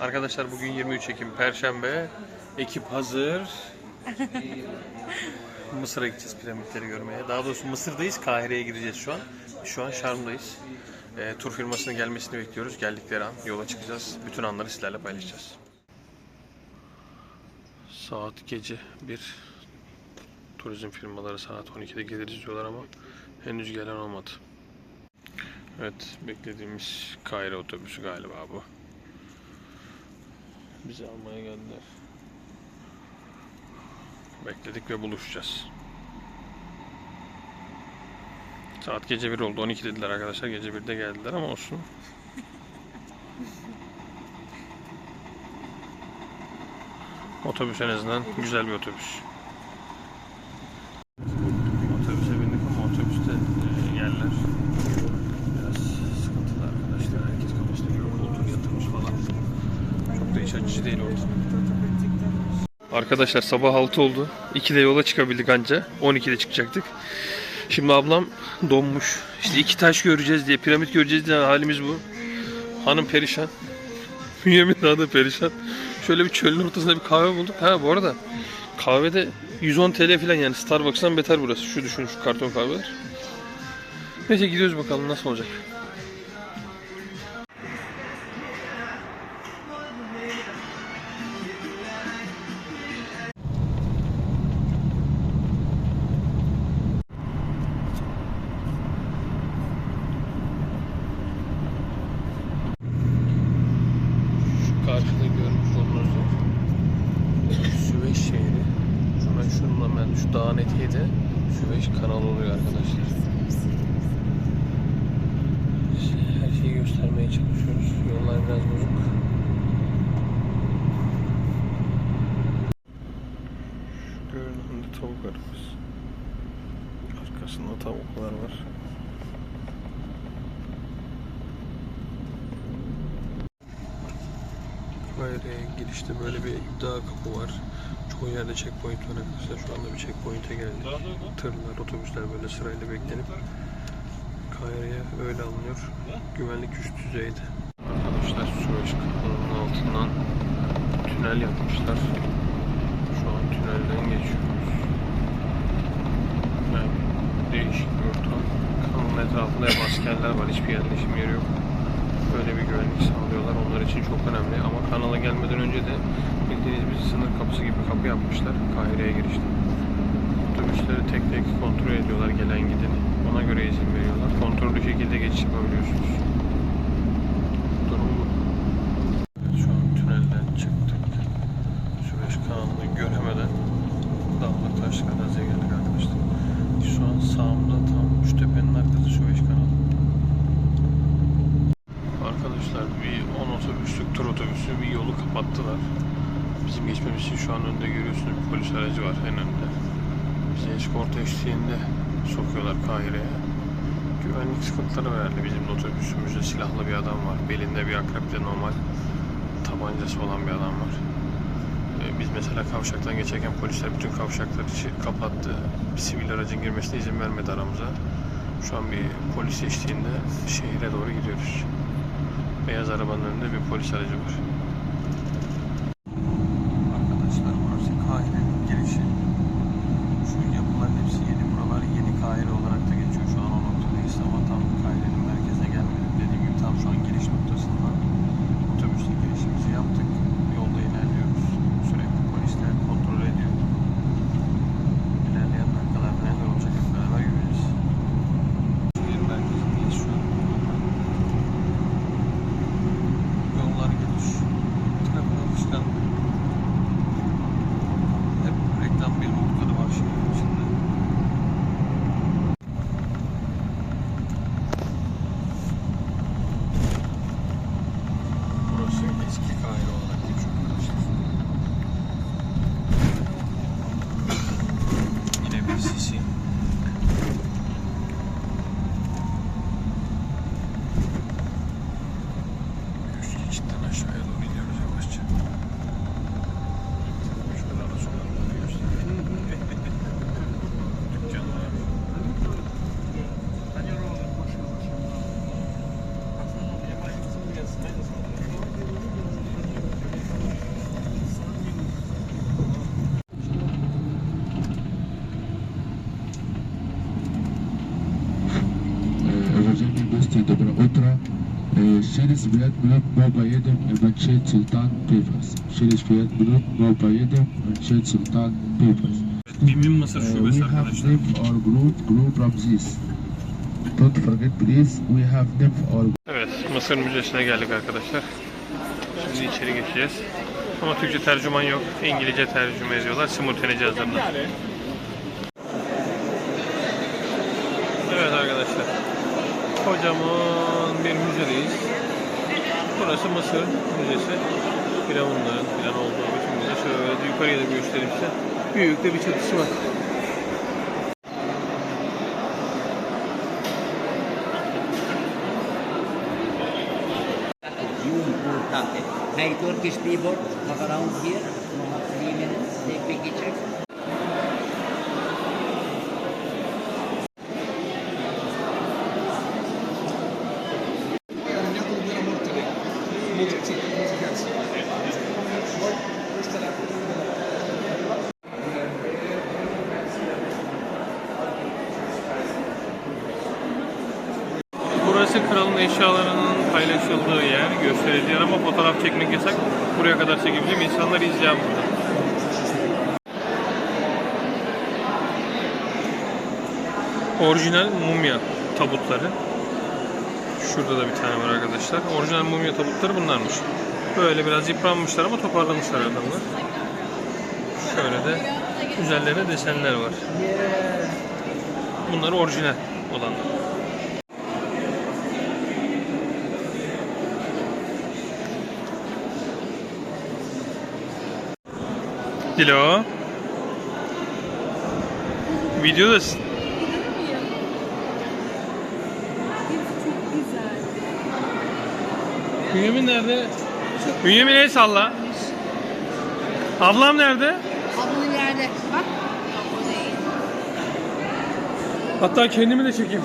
Arkadaşlar bugün 23 Ekim Perşembe. Ekip hazır. Mısır'a gideceğiz piramitleri görmeye. Daha doğrusu Mısır'dayız. Kahire'ye gideceğiz şu an. Şu an Şarm'dayız. Ee, tur firmasının gelmesini bekliyoruz. Geldikleri an yola çıkacağız. Bütün anları sizlerle paylaşacağız. Saat gece 1. Turizm firmaları saat 12'de geliriz diyorlar ama henüz gelen olmadı. Evet, beklediğimiz Kahire otobüsü galiba bu. Bizi almaya geldiler. Bekledik ve buluşacağız. Saat gece 1 oldu. 12 dediler arkadaşlar. Gece 1'de geldiler ama olsun. Otobüs en azından güzel bir otobüs. Otobüse bindik ama otobüste e, yerler biraz sıkıntılı arkadaşlar. Herkes kafasına göre koltuğu yatırmış falan. Çok da iç açıcı değil ortam. Arkadaşlar sabah 6 oldu. 2'de yola çıkabildik anca. 12'de çıkacaktık. Şimdi ablam donmuş. İşte iki taş göreceğiz diye, piramit göreceğiz diye halimiz bu. Hanım perişan. Bünyamin daha da perişan. Şöyle bir çölün ortasında bir kahve bulduk. Ha bu arada kahvede 110 TL falan yani Starbucks'tan beter burası. Şu düşün şu karton kahveler. Neyse gidiyoruz bakalım nasıl olacak. Dağın eteği de Süveyş kanalı oluyor arkadaşlar. Her şeyi göstermeye çalışıyoruz. Yollar biraz bozuk. Şu görünen tavuk arabası. Arkasında tavuklar var. Kayre'ye girişte böyle bir iddia kapı var. Çoğu yerde checkpoint var arkadaşlar. Şu anda bir checkpoint'e geldik. Tırlar, otobüsler böyle sırayla beklenip Kayre'ye öyle alınıyor. Güvenlik üst düzeyde. Arkadaşlar Süveyş kanalının altından tünel yapmışlar. Şu an tünelden geçiyoruz. Yani değişik bir ortam. Kanalın etrafında hep askerler var. Hiçbir yerleşim yeri yok böyle bir güvenlik sağlıyorlar. Onlar için çok önemli. Ama kanala gelmeden önce de bildiğiniz bir sınır kapısı gibi kapı yapmışlar Kahire'ye girişte. Otobüsleri tek tek kontrol ediyorlar gelen gideni. Ona göre izin veriyorlar. Kontrollü şekilde geçiş yapabiliyorsunuz. Durum bu. Evet, şu an tünelden çıktık. Süveyş kanalını göremeden dağlık taşlık araziye geldik arkadaşlar. Şu an sağımda tam şu tepenin arkası Süveyş kanalı. Arkadaşlar bir 10 otobüslük tur otobüsü bir yolu kapattılar. Bizim geçmemiz için şu an önde görüyorsunuz bir polis aracı var en önde. Bizi eskorta eşliğinde sokuyorlar Kahire'ye. Güvenlik sıkıntıları herhalde bizim de otobüsümüzde silahlı bir adam var. Belinde bir akrepte normal tabancası olan bir adam var. Ee, Biz mesela kavşaktan geçerken polisler bütün kavşakları çi- kapattı. Bir sivil aracın girmesine izin vermedi aramıza. Şu an bir polis eşliğinde şehire doğru gidiyoruz. Beyaz arabanın önünde bir polis aracı var. Arkadaşlar burası Kahire'nin girişi. Şu yapıların hepsi yeni. Buralar yeni Kahire olarak da geçiyor. Şu an o noktadayız ama tam Kahire'nin merkezine gelmedik. Dediğim gibi tam şu an giriş noktasından otobüsle girişimizi yaptık. Yolda ilerliyoruz. Sürekli polisler kontrol ediyor. İlerleyen dakikalarda neler olacak hep beraber göreceğiz. Şehir merkezindeyiz şu an. Yollar geniş. Şeris Biyat Grup Mobayedim Ebekşehit Sultan Papers. Şeris Biyat Grup Mobayedim Ebekşehit Sultan Papers. Bimin Mısır Uh, şubesi we have arkadaşlar. our group, group Ramses. Don't forget please, we have name our Evet, Mısır Müzesi'ne geldik arkadaşlar. Şimdi içeri geçeceğiz. Ama Türkçe tercüman yok. İngilizce tercüme ediyorlar. Simultane cihazlarından. Evet arkadaşlar. Kocaman bir müzedeyiz. Burası Mısır Müzesi. Firavunların falan olduğu bütün müze. Şöyle yukarıya da göstereyim size. Büyük de bir çatısı var. Hey Turkish people, come around here. You have three minutes. Take picture. Burası kralın eşyalarının paylaşıldığı yer, gösterildiği yer ama fotoğraf çekmek yasak. Buraya kadar çekebilirim. İnsanlar izleyen burada. Orijinal mumya tabutları. Şurada da bir tane var arkadaşlar. Orijinal mumya tabutları bunlarmış. Böyle biraz yıpranmışlar ama toparlamışlar adamlar. Şöyle de üzerlerine desenler var. Bunlar orijinal olanlar. Dilo. Videodasın. Çok güzel. Bünyamin nerede? Bünyamin el salla. Ablam nerede? Ablanın yerde. Bak. Hatta kendimi de çekeyim.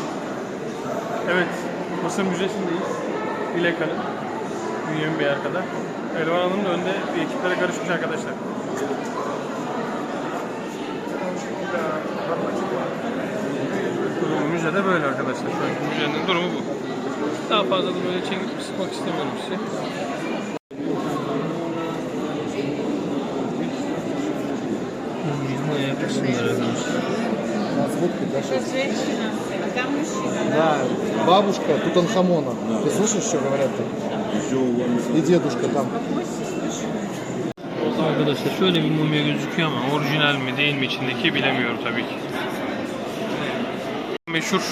Evet. Mısır Müzesi'ndeyiz. Dilek Hanım. Bünyamin Bey arkada. Elvan Hanım da önde bir ekiplere karışmış arkadaşlar. Müzede böyle arkadaşlar. Müzenin durumu bu. Daha fazla da böyle çekip sıkmak istemiyorum size. Моя Там мужчина. Да, бабушка Тутанхамона. Ты слышишь, что говорят там? И дедушка там. Arkadaşlar şöyle bir mumya gözüküyor ama orijinal mi değil mi içindeki bilemiyorum tabii ki. Meşhur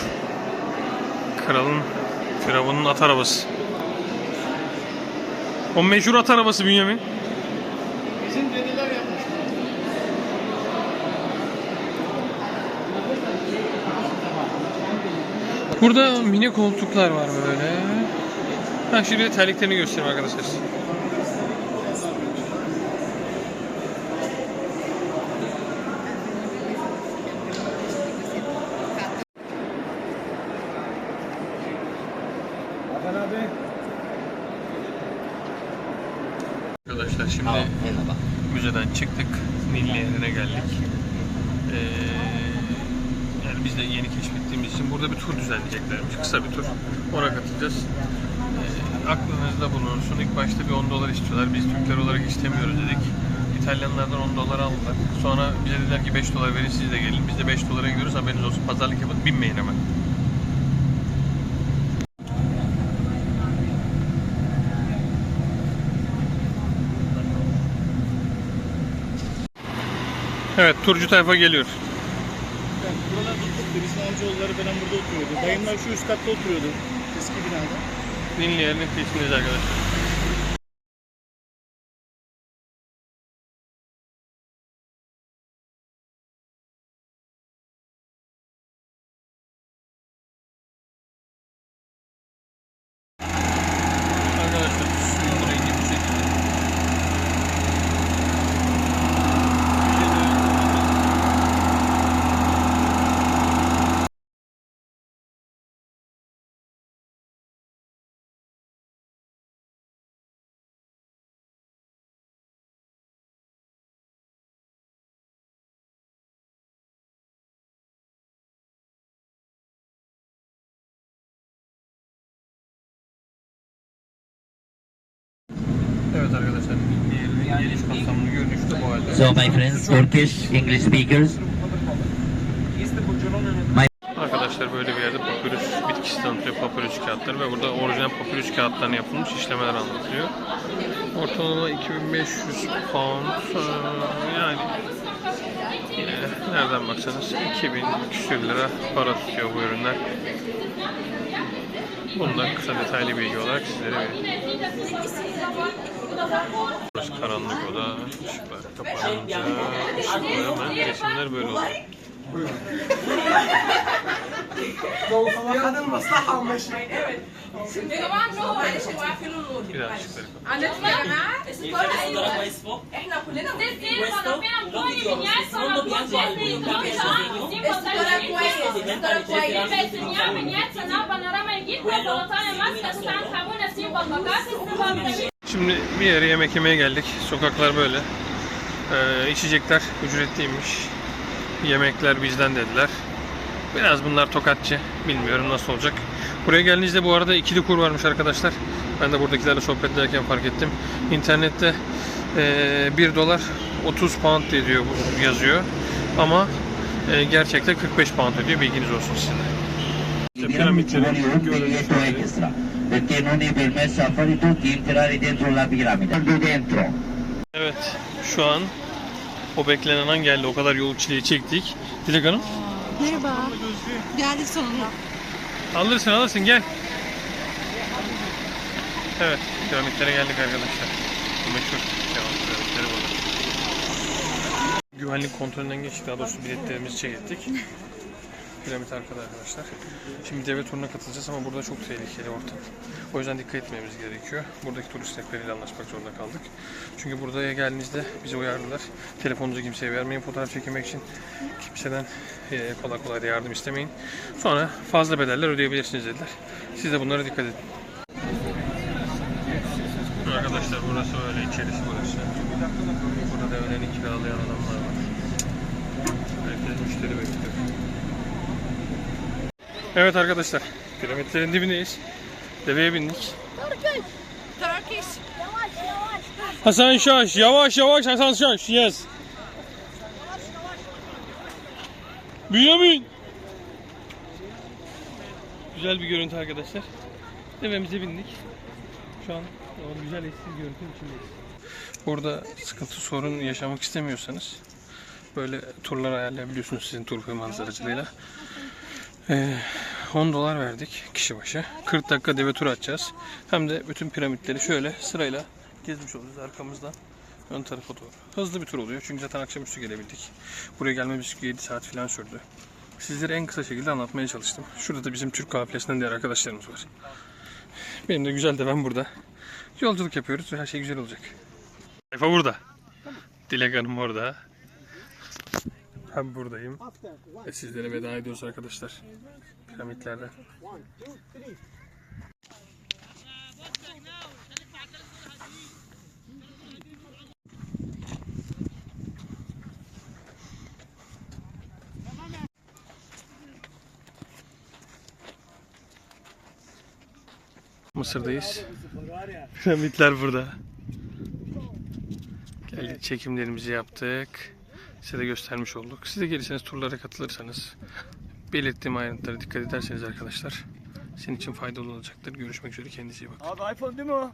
kralın Firavun'un at arabası. O meşhur at arabası Bünyamin. Bizim dedeler yapmış. Burada mini koltuklar var böyle. Ha şimdi terliklerini göstereyim. Arkadaşlar şimdi Merhaba. müzeden çıktık. Nilli yerine geldik. Ee, yani biz de yeni keşfettiğimiz için burada bir tur düzenleyeceklermiş. Kısa bir tur. Ona katılacağız. Ee, aklınızda bulunsun. İlk başta bir 10 dolar istiyorlar. Biz Türkler olarak istemiyoruz dedik. İtalyanlardan 10 dolar aldılar. Sonra bize dediler ki 5 dolar verin siz de gelin. Biz de 5 dolara gidiyoruz. Haberiniz olsun. Pazarlık yapın. Binmeyin hemen. Evet, turcu tayfa geliyor. Buralar tuttuk. Bizim amcaoğulları falan burada oturuyordu. Dayımlar şu üst katta oturuyordu. Eski binada. Dinli yerine peşindeyiz arkadaşlar. Evet arkadaşlar, diğerinin geniş kapsamlı görünüşü de bu halde. So my friends, Turkish, English speakers, Arkadaşlar böyle bir yerde papyrus bitkisi tanıtıyor, papyrus kağıtları ve burada orijinal papyrus kağıtlarına yapılmış işlemeler anlatılıyor. Ortalama 2500 pound, yani yine nereden baksanız 2000 küsür lira para tutuyor bu ürünler. Bundan kısa detaylı bilgi olarak sizlere vereyim. Burası karanlık oda, ışıklar kapanınca ışıklar hemen resimler böyle oluyor. يا جماعه نروح معلش هو عارفين النور Bir daha ışıkları kapat. عندنا يا جماعه احنا كلنا Şimdi bir yere yemek yemeye geldik. Sokaklar böyle. Ee, içecekler ücretliymiş. Yemekler bizden dediler. Biraz bunlar tokatçı. Bilmiyorum nasıl olacak. Buraya geldiğinizde bu arada ikili kur varmış arkadaşlar. Ben de buradakilerle sohbet ederken fark ettim. İnternette e, 1 dolar 30 pound ediyor bu yazıyor. Ama e, gerçekte 45 pound ediyor. Bilginiz olsun sizin de. İşte piramitlerin biglietto görünüşleri. extra, perché non è permesso a fare tutti entrare dentro la piramide. Guardo dentro. Evet, şu an o beklenen an geldi. O kadar yol çileyi çektik. Dilek Hanım. Merhaba. Geldik sonunda. Alırsın alırsın gel. Evet, piramitlere geldik arkadaşlar. Bu meşhur piramitleri burada. Güvenlik kontrolünden geçtik. Daha doğrusu biletlerimizi çek ettik. Piramit arkada arkadaşlar. Şimdi deve turuna katılacağız ama burada çok tehlikeli ortam. O yüzden dikkat etmemiz gerekiyor. Buradaki turist rehberiyle anlaşmak zorunda kaldık. Çünkü buraya geldiğinizde bizi uyardılar. Telefonunuzu kimseye vermeyin fotoğraf çekilmek için. Kimseden eee, kolay kolay yardım istemeyin. Sonra fazla bedeller ödeyebilirsiniz dediler. Siz de bunlara dikkat edin. Arkadaşlar burası öyle içerisi burası. Burada develerini kiralayan adamlar var. Herkes müşteri bekliyor. Evet arkadaşlar, piramitlerin dibindeyiz. Deveye bindik. Turkish. Hasan Şaş, yavaş yavaş Hasan Şaş, yes. Bünyamin. Güzel bir görüntü arkadaşlar. Devemize bindik. Şu an o güzel eşsiz görüntünün içindeyiz. Burada sıkıntı sorun yaşamak istemiyorsanız böyle turlar ayarlayabiliyorsunuz sizin tur ve manzaracılığıyla. Ee, 10 dolar verdik kişi başı. 40 dakika deve tur atacağız. Hem de bütün piramitleri şöyle sırayla gezmiş olacağız arkamızdan ön tarafa doğru. Hızlı bir tur oluyor çünkü zaten akşamüstü gelebildik. Buraya gelmemiz 7 saat falan sürdü. Sizlere en kısa şekilde anlatmaya çalıştım. Şurada da bizim Türk kafilesinden diğer arkadaşlarımız var. Benim de güzel de ben burada. Yolculuk yapıyoruz ve her şey güzel olacak. Sayfa burada. Dilek Hanım orada. Ben buradayım. Ve sizlere veda ediyoruz arkadaşlar. Piramitlerden. Mısır'dayız. Piramitler burada. Geldik çekimlerimizi yaptık. Size de göstermiş olduk. Siz de gelirseniz turlara katılırsanız belirttiğim ayrıntılara dikkat ederseniz arkadaşlar sizin için faydalı olacaktır. Görüşmek üzere kendinize iyi bakın. Abi iPhone değil mi o?